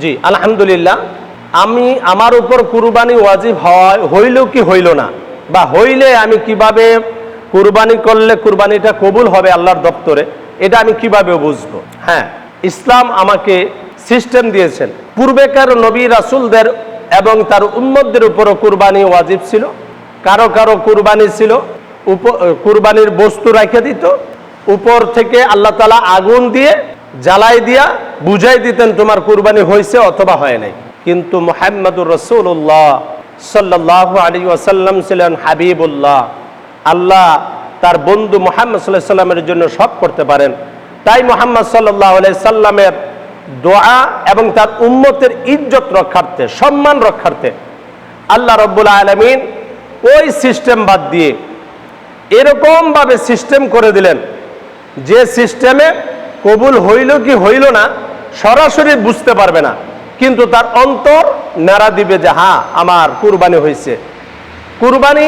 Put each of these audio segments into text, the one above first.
জি, আলহামদুলিল্লাহ। আমি আমার উপর কুরবানি ওয়াজিব হয় হইল কি হইল না? বা হইলে আমি কীভাবে কুরবানি করলে কুরবানিটা কবুল হবে আল্লাহর দপ্তরে? এটা আমি কীভাবে বুঝব? হ্যাঁ ইসলাম আমাকে সিস্টেম দিয়েছেন। পূর্বেকার নবী রাসুলদের এবং তার উম্মতদের উপরও কুরবানি ওয়াজিব ছিল। কারও কারও কুরবানি ছিল, উপ- কুরবানির বস্তু রেখে দিত। উপর থেকে আল্লাহ তালা আগুন দিয়ে জ্বালাই দিয়া বুঝাই দিতেন তোমার কুরবানি হয়েছে অথবা হয় নাই। কিন্তু মোহাম্মদুর রসুল্লাহ সাল্লাহ আলী ওয়াসাল্লাম ছিলেন হাবিবুল্লাহ। আল্লাহ তার বন্ধু মোহাম্মদ সাল্লাহ সাল্লামের জন্য সব করতে পারেন। তাই মোহাম্মদ সাল্লাহ আলাই সাল্লামের দোয়া এবং তার উম্মতের ইজ্জত রক্ষার্থে, সম্মান রক্ষার্থে আল্লাহ রব্বুল আলমিন ওই সিস্টেম বাদ দিয়ে এরকমভাবে সিস্টেম করে দিলেন যে সিস্টেমে কবুল হইল কি হইল না, সরাসরি বুঝতে পারবে না। কিন্তু তার অন্তর নাড়া দিবে যে হ্যাঁ আমার কুরবানি হয়েছে কুরবানি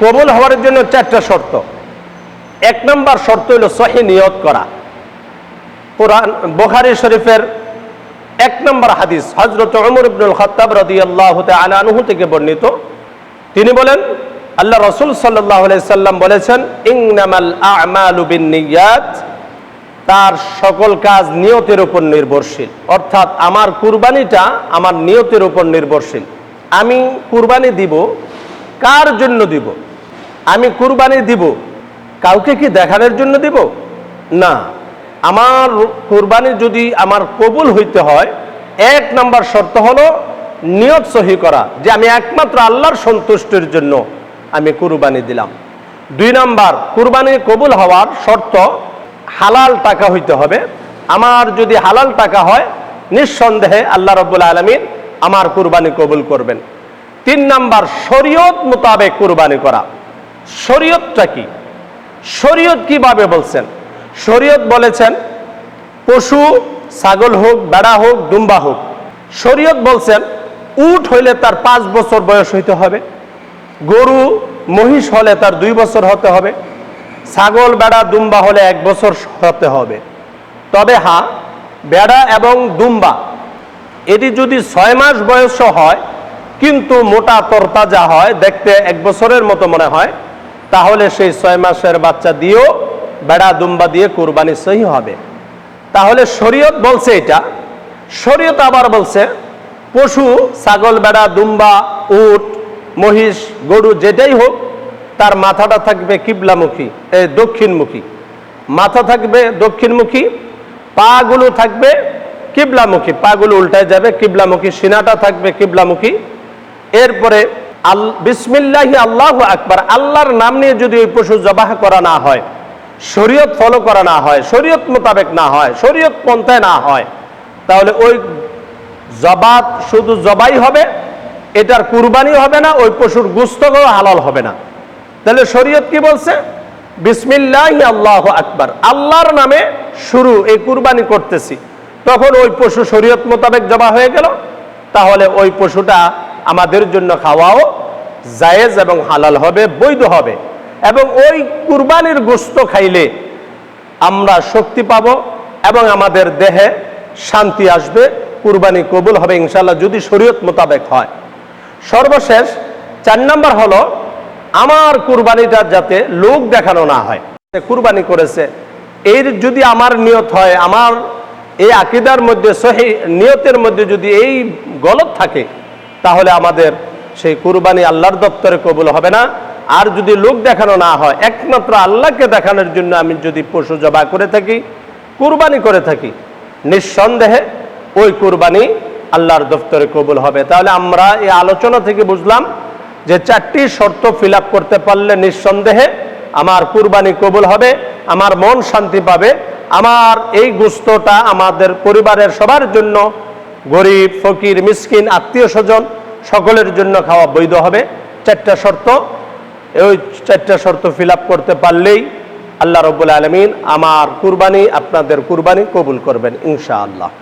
কবুল হওয়ার জন্য চারটা শর্ত। এক নম্বর শর্ত হইল সহি নিয়ত করা। কোরআন, বোখারি শরীফের এক নম্বর হাদিস হজরত অমর ইবনুল খত্তাব রাদিয়াল্লাহু তাআলা আনহু থেকে বর্ণিত। তিনি বলেন, আল্লাহ রসুল সাল্লাহ সাল্লাম বলেছেন ইংনামাল আমালু বিন্নিয়াত তার সকল কাজ নিয়তের উপর নির্ভরশীল। অর্থাৎ আমার কুরবানিটা আমার নিয়তের উপর নির্ভরশীল। আমি কুরবানি দিব, কার জন্য দিব? আমি কুরবানি দিব, কাউকে কি দেখানোর জন্য দিব? না। আমার কুরবানি যদি আমার কবুল হইতে হয়, এক নম্বর শর্ত হলো নিয়ত সহি করা, যে আমি একমাত্র আল্লাহর সন্তুষ্টির জন্য আমি কুরবানি দিলাম। দুই নম্বর, কুরবানি কবুল হওয়ার শর্ত হালাল টাকা হইতে হবে। আমার যদি হালাল টাকা হয়, নিঃসন্দেহে আল্লাহ রব্বুল আলমিন আমার কুরবানি কবুল করবেন। তিন নাম্বার, শরীয়ত মোতাবেক কুরবানি করা। শরীয়তটা কি? শরীয়ত কীভাবে বলছেন? শরীয়ত বলেছেন, পশু, ছাগল হোক, বেড়া হোক, দুম্বা হোক। শরীয়ত বলছেন, উট হইলে তার পাঁচ বছর বয়স হইতে হবে। গরু, মহিষ হলে তার দুই বছর হতে হবে। ছাগল, বেড়া, দুম্বা হলে এক বছর হতে হবে। তবে হা, বেড়া এবং দুম্বা, এটি যদি ছয় মাস বয়স হয়, কিন্তু মোটা তরতাজা হয়, দেখতে এক বছরের মতো মনে হয়, তাহলে সেই ছয় মাসের বাচ্চা দিয়েও বেড়া, দুম্বা দিয়ে কুরবানি সহি হবে। তাহলে শরীয়ত বলছে এটা। শরীয়ত আবার বলছে, পশু, ছাগল, বেড়া, দুম্বা, উট, মহিষ, গরু, যেটাই হোক তার মাথাটা থাকবে কিবলামুখী এই দক্ষিণমুখী। মাথা থাকবে দক্ষিণমুখী, পাগুলো থাকবে কিবলামুখী। পাগুলো উল্টায় যাবে, কিবলামুখী। সিনাটা থাকবে কিবলামুখী। এরপরে আল, বিসমিল্লাহি আল্লাহ আকবার, আল্লাহর নাম নিয়ে যদি ওই পশু জবাহ করা না হয়, শরীয়ত ফলো করা না হয়, শরীয়ত মোতাবেক না হয়, শরীয়ত পন্থায় না হয়, তাহলে ওই জবাত শুধু জবাই হবে, এটার কুরবানি হবে না, ওই পশুর গুস্তও হালাল হবে না। তাহলে শরীয়ত কি বলছে? বিসমিল্লাহ আল্লাহ আকবার। আল্লাহর নামে শুরু, এই কুরবানি করতেছি। তখন ওই পশু শরীয়ত মোতাবেক জবা হয়ে গেল। তাহলে ওই পশুটা আমাদের জন্য খাওয়াও জায়েজ এবং হালাল হবে, বৈধ হবে। এবং ওই কুরবানির গোস্ত খাইলে আমরা শক্তি পাব এবং আমাদের দেহে শান্তি আসবে, কুরবানি কবুল হবে ইনশাল্লাহ যদি শরীয়ত মোতাবেক হয়। সর্বশেষ চার নম্বর হলো আমার কুরবানিটা যাতে লোক দেখানো না হয়। কুরবানি করেছে। এর যদি আমার নিয়ত হয়, আমার এই আকিদার মধ্যে, সহি নিয়তের মধ্যে যদি এই গলত থাকে, তাহলে আমাদের সেই কুরবানি আল্লাহর দপ্তরে কবুল হবে না। আর যদি লোক দেখানো না হয়, একমাত্র আল্লাহকে দেখানোর জন্য আমি যদি পশু জবা করে থাকি, কুরবানি করে থাকি, নিঃসন্দেহে ওই কুরবানি আল্লাহর দপ্তরে কবুল হবে। তাহলে আমরা এই আলোচনা থেকে বুঝলাম যে চারটি শর্ত ফিল করতে পারলে নিঃসন্দেহে আমার কুরবানি কবুল হবে, আমার মন শান্তি পাবে, আমার এই গুস্তটা আমাদের পরিবারের সবার জন্য গরিব, ফকির, মিসকিন, আত্মীয় স্বজন সকলের জন্য খাওয়া বৈধ হবে। চারটা শর্ত ওই চারটা শর্ত ফিল করতে পারলেই আল্লাহ রব্বুল আলমিন আমার কুরবানি আপনাদের কুরবানি কবুল করবেন ইনশাআল্লাহ।